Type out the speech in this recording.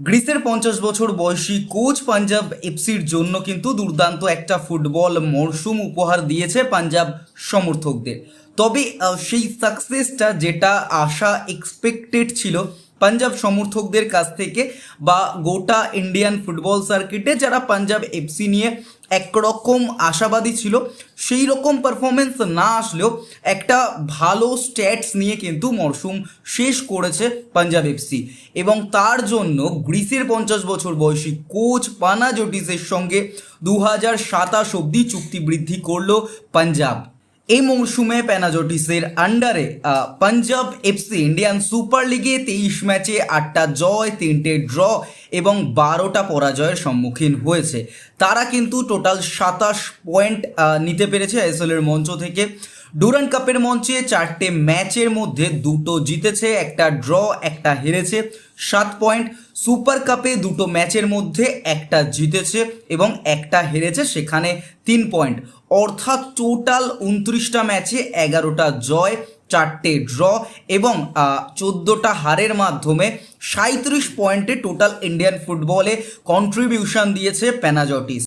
গ্রিসের পঞ্চাশ বছর বয়সী কোচ পাঞ্জাব এফসির জন্য কিন্তু দুর্দান্ত একটা ফুটবল মরশুম উপহার দিয়েছে পাঞ্জাব সমর্থকদের। তবে সেই সাকসেসটা যেটা আশা এক্সপেক্টেড ছিল পাঞ্জাব সমর্থকদের কাছ থেকে বা গোটা ইন্ডিয়ান ফুটবল সার্কিটে যারা পাঞ্জাব এফসি নিয়ে একরকম আশাবাদী ছিল, সেই রকম পারফরমেন্স না আসলেও একটা ভালো স্ট্যাটস নিয়ে কিন্তু মরশুম শেষ করেছে পাঞ্জাব এফসি। এবং তার জন্য গ্রিসের পঞ্চাশ বছর বয়সী কোচ পানা পানাজোটিসের সঙ্গে দু হাজার সাতাশ অব্দি চুক্তি বৃদ্ধি করল পাঞ্জাব। এই মৌসুমে প্যানাজোটিসের আন্ডারে পাঞ্জাব এফসি ইন্ডিয়ান সুপার লিগে তেইশ ম্যাচে আটটা জয়, তিনটে ড্র এবং বারোটা পরাজয়ের সম্মুখীন হয়েছে। তারা কিন্তু টোটাল সাতাশ পয়েন্ট নিতে পেরেছে আইএসএলের মঞ্চ থেকে। ডুরান কাপের মঞ্চে চারটে ম্যাচের মধ্যে দুটো জিতেছে, একটা ড্র, একটা হেরেছে। সাত পয়েন্ট। সুপার কাপে দুটো ম্যাচের মধ্যে একটা জিতেছে এবং একটা হেরেছে, সেখানে তিন পয়েন্ট। অর্থাৎ টোটাল উনত্রিশটা ম্যাচে এগারোটা জয়, চারটে ড্র এবং চোদ্দোটা হারের মাধ্যমে সাঁত্রিশ পয়েন্টে টোটাল ইন্ডিয়ান ফুটবলে কন্ট্রিবিউশন দিয়েছে প্যানাজটিস